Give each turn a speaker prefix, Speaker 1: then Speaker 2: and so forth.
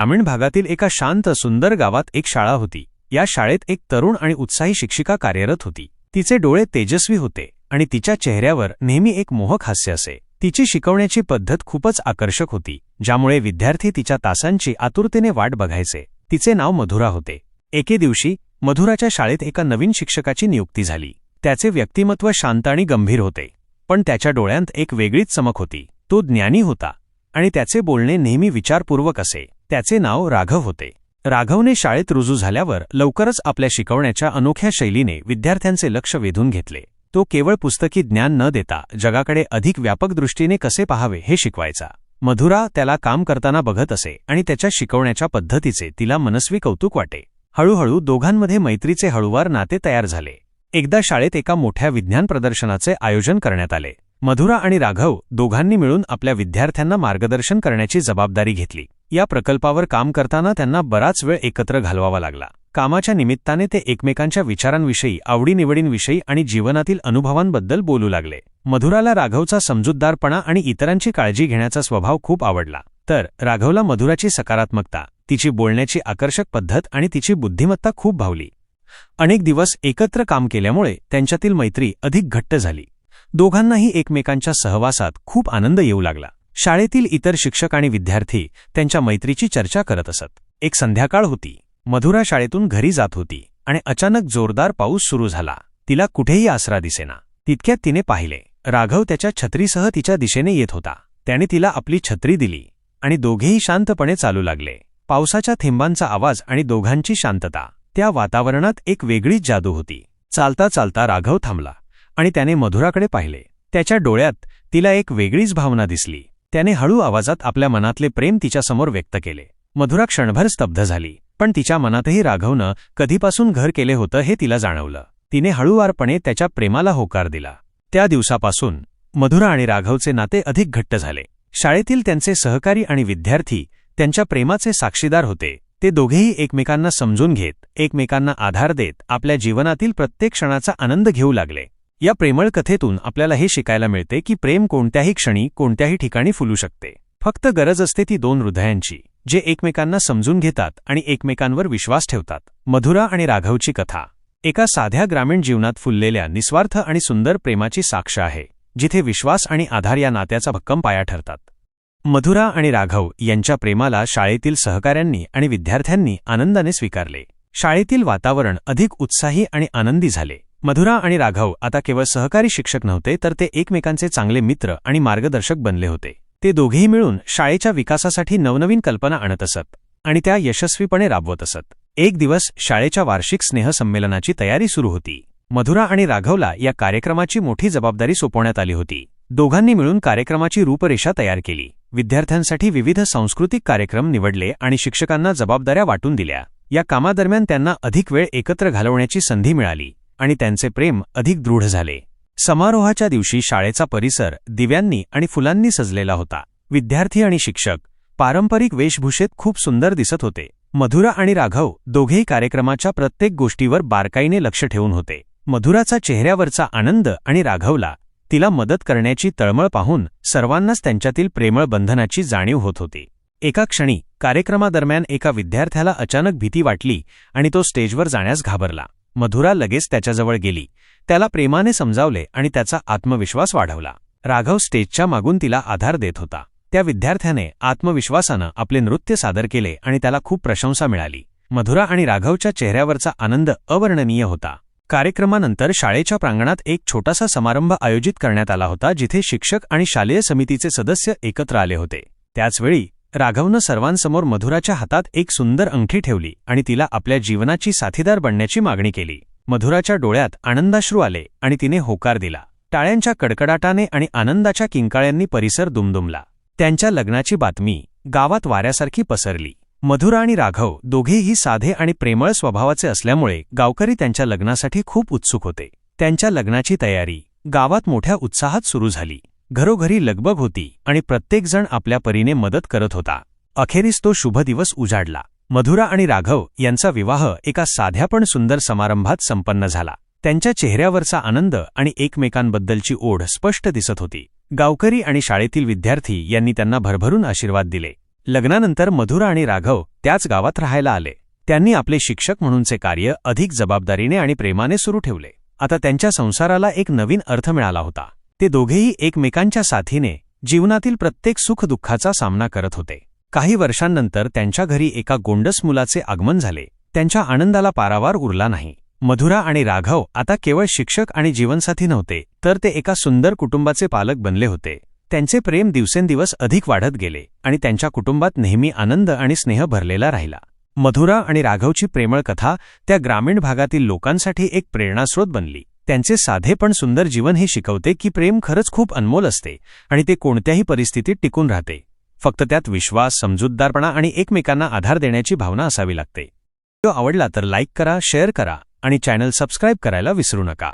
Speaker 1: ग्रामीण भागातील एका शांत सुंदर गावात एक शाळा होती. या शाळेत एक तरुण आणि उत्साही शिक्षिका कार्यरत होती. तिचे डोळे तेजस्वी होते आणि तिच्या चेहऱ्यावर नेहमी एक मोहक हास्य असे. तिची शिकवण्याची पद्धत खूपच आकर्षक होती ज्यामुळे विद्यार्थी तिच्या तासांची आतुरतेने वाट बघायचे. तिचे नाव मधुरा होते. एके दिवशी मधुराच्या शाळेत एका नवीन शिक्षकाची नियुक्ती झाली. त्याचे व्यक्तिमत्व शांत आणि गंभीर होते. पण त्याच्या डोळ्यांत एक वेगळीच चमक होती. तो ज्ञानी होता आणि त्याचे बोलणे नेहमी विचारपूर्वक असे. त्याचे नाव राघव होते. राघवने शाळेत रुजू झाल्यावर लवकरच आपल्या शिकवण्याच्या अनोख्या शैलीने विद्यार्थ्यांचे लक्ष वेधून घेतले. तो केवळ पुस्तकी ज्ञान न देता जगाकडे अधिक व्यापक दृष्टीने कसे पहावे हे शिकवायचा. मधुरा त्याला काम करताना बघत असे आणि त्याच्या शिकवण्याच्या पद्धतीचे तिला मनस्वी कौतुक वाटे. हळूहळू दोघांमध्ये मैत्रीचे हळूवार नाते तयार झाले. एकदा शाळेत एका मोठ्या विज्ञान प्रदर्शनाचे आयोजन करण्यात आले. मधुरा आणि राघव दोघांनी मिळून आपल्या विद्यार्थ्यांना मार्गदर्शन करण्याची जबाबदारी घेतली. या प्रकल्पावर काम करताना त्यांना बराच वेळ एकत्र घालवावा लागला. कामाच्या निमित्ताने ते एकमेकांच्या विचारांविषयी आवडीनिवडींविषयी आणि जीवनातील अनुभवांबद्दल बोलू लागले. मधुराला राघवचा समजूतदारपणा आणि इतरांची काळजी घेण्याचा स्वभाव खूप आवडला. तर राघवला मधुराची सकारात्मकता तिची बोलण्याची आकर्षक पद्धत आणि तिची बुद्धिमत्ता खूप भावली. अनेक दिवस एकत्र काम केल्यामुळे त्यांच्यातील मैत्री अधिक घट्ट झाली. दोघांनाही एकमेकांच्या सहवासात खूप आनंद येऊ लागला. शाळेतील इतर शिक्षक आणि विद्यार्थी त्यांच्या मैत्रीची चर्चा करत असत. एक संध्याकाळ होती. मधुरा शाळेतून घरी जात होती आणि अचानक जोरदार पाऊस सुरू झाला. तिला कुठेही आसरा दिसेना. तितक्यात तिने पाहिले. राघव त्याच्या छत्रीसह तिच्या दिशेने येत होता. त्याने तिला आपली छत्री दिली आणि दोघेही शांतपणे चालू लागले. पावसाच्या थेंबांचा आवाज आणि दोघांची शांतता. त्या वातावरणात एक वेगळीच जादू होती. चालता चालता राघव थांबला आणि त्याने मधुराकडे पाहिले. त्याच्या डोळ्यात तिला एक वेगळीच भावना दिसली. त्याने हळू आवाजात आपल्या मनातले प्रेम तिच्यासमोर व्यक्त केले. मधुरा क्षणभर स्तब्ध झाली पण तिच्या मनातही राघवनं कधीपासून घर केले होतं हे तिला जाणवलं. तिने हळूवारपणे त्याच्या प्रेमाला होकार दिला. त्या दिवसापासून मधुरा आणि राघवचे नाते अधिक घट्ट झाले. शाळेतील त्यांचे सहकारी आणि विद्यार्थी त्यांच्या प्रेमाचे साक्षीदार होते. ते दोघेही एकमेकांना समजून घेत एकमेकांना आधार देत आपल्या जीवनातील प्रत्येक क्षणाचा आनंद घेऊ लागले. या प्रेमळ कथेतून आपल्याला हे शिकायला मिळते की प्रेम कोणत्याही क्षणी कोणत्याही ठिकाणी फुलू शकते. फक्त गरज असते ती दोन हृदयांची जे एकमेकांना समजून घेतात आणि एकमेकांवर विश्वास ठेवतात. मधुरा आणि राघवची कथा. एका साध्या ग्रामीण जीवनात फुललेल्या निस्वार्थ आणि सुंदर प्रेमाची साक्ष आहे जिथे विश्वास आणि आधार या नात्याचा भक्कम पाया ठरतात. मधुरा आणि राघव यांच्या प्रेमाला शाळेतील सहकाऱ्यांनी आणि विद्यार्थ्यांनी आनंदाने स्वीकारले. शाळेतील वातावरण अधिक उत्साही आणि आनंदी झाले. मधुरा आणि राघव आता केवळ सहकारी शिक्षक नव्हते तर ते एकमेकांचे चांगले मित्र आणि मार्गदर्शक बनले होते. ते दोघेही मिळून शाळेच्या विकासासाठी नवनवीन कल्पना आणत असत आणि त्या यशस्वीपणे राबवत असत. एक दिवस शाळेच्या वार्षिक स्नेहसंमेलनाची तयारी सुरू होती. मधुरा आणि राघवला या कार्यक्रमाची मोठी जबाबदारी सोपवण्यात आली होती. दोघांनी मिळून कार्यक्रमाची रूपरेषा तयार केली. विद्यार्थ्यांसाठी विविध सांस्कृतिक कार्यक्रम निवडले आणि शिक्षकांना जबाबदाऱ्या वाटून दिल्या. या कामादरम्यान त्यांना अधिक वेळ एकत्र घालवण्याची संधी मिळाली. आणि त्यांचे प्रेम अधिक दृढ झाले. समारोहाच्या दिवशी शाळेचा परिसर दिव्यांनी आणि फुलांनी सजलेला होता. विद्यार्थी आणि शिक्षक पारंपरिक वेशभूषेत खूप सुंदर दिसत होते. मधुरा आणि राघव दोघेही कार्यक्रमाच्या प्रत्येक गोष्टीवर बारकाईने लक्ष ठेवून होते. मधुराचा चेहऱ्यावरचा आनंद आणि राघवला तिला मदत करण्याची तळमळ पाहून सर्वांनाच त्यांच्यातील प्रेमळ बंधनाची जाणीव होत होती. एका क्षणी कार्यक्रमादरम्यान एका विद्यार्थ्याला अचानक भीती वाटली आणि तो स्टेजवर जाण्यास घाबरला. मधुरा लगेच त्याच्याजवळ गेली. त्याला प्रेमाने समजावले आणि त्याचा आत्मविश्वास वाढवला. राघव स्टेजच्या मागून तिला आधार देत होता. त्या विद्यार्थ्याने आत्मविश्वासानं आपले नृत्य सादर केले आणि त्याला खूप प्रशंसा मिळाली. मधुरा आणि राघवच्या चेहऱ्यावरचा आनंद अवर्णनीय होता. कार्यक्रमानंतर शाळेच्या प्रांगणात एक छोटासा समारंभ आयोजित करण्यात आला होता जिथे शिक्षक आणि शालेय समितीचे सदस्य एकत्र आले होते. त्याचवेळी राघवनं सर्वांसमोर मधुराच्या हातात एक सुंदर अंगठी ठेवली आणि तिला आपल्या जीवनाची साथीदार बनण्याची मागणी केली. मधुराच्या डोळ्यात आनंदाश्रू आले आणि तिने होकार दिला. टाळ्यांच्या कडकडाटाने आणि आनंदाच्या किंकाळ्यांनी परिसर दुमदुमला. त्यांच्या लग्नाची बातमी गावात वाऱ्यासारखी पसरली. मधुरा आणि राघव दोघेही साधे आणि प्रेमळ स्वभावाचे असल्यामुळे गावकरी त्यांच्या लग्नासाठी खूप उत्सुक होते. त्यांच्या लग्नाची तयारी गावात मोठ्या उत्साहात सुरू झाली. घरोघरी लगबग होती आणि प्रत्येकजण आपल्या परीने मदत करत होता. अखेरीस तो शुभ दिवस उजाडला. मधुरा आणि राघव यांचा विवाह एका साध्या पण सुंदर समारंभात संपन्न झाला. त्यांच्या चेहऱ्यावरचा आनंद आणि एकमेकांबद्दलची ओढ स्पष्ट दिसत होती. गावकरी आणि शाळेतील विद्यार्थी यांनी त्यांना भरभरून आशीर्वाद दिले. लग्नानंतर मधुरा आणि राघव त्याच गावात राहायला आले. त्यांनी आपले शिक्षक म्हणूनचे कार्य अधिक जबाबदारीने आणि प्रेमाने सुरू ठेवले. आता त्यांच्या संसाराला एक नवीन अर्थ मिळाला होता. ते दोघेही एकमेकांच्या साथीने जीवनातील प्रत्येक सुखदुःखाचा सामना करत होते. काही वर्षांनंतर त्यांच्या घरी एका गोंडस मुलाचे आगमन झाले. त्यांच्या आनंदाला पारावार उरला नाही. मधुरा आणि राघव आता केवळ शिक्षक आणि जीवनसाथी नव्हते तर ते एका सुंदर कुटुंबाचे पालक बनले होते. त्यांचे प्रेम दिवसेंदिवस अधिक वाढत गेले आणि त्यांच्या कुटुंबात नेहमी आनंद आणि स्नेह भरलेला राहिला. मधुरा आणि राघवची प्रेमळ कथा त्या ग्रामीण भागातील लोकांसाठी एक प्रेरणास्रोत बनली. त्यांचे साधे पण सुंदर जीवन हे शिकवते की प्रेम खरंच खूप अनमोल असते आणि ते कोणत्याही परिस्थितीत टिकून राहते. फक्त त्यात विश्वास समजूतदारपणा आणि एकमेकांना आधार देण्याची भावना असावी लागते. व्हिडिओ आवडला तर लाईक करा शेअर करा आणि चॅनल सबस्क्राईब करायला विसरू नका.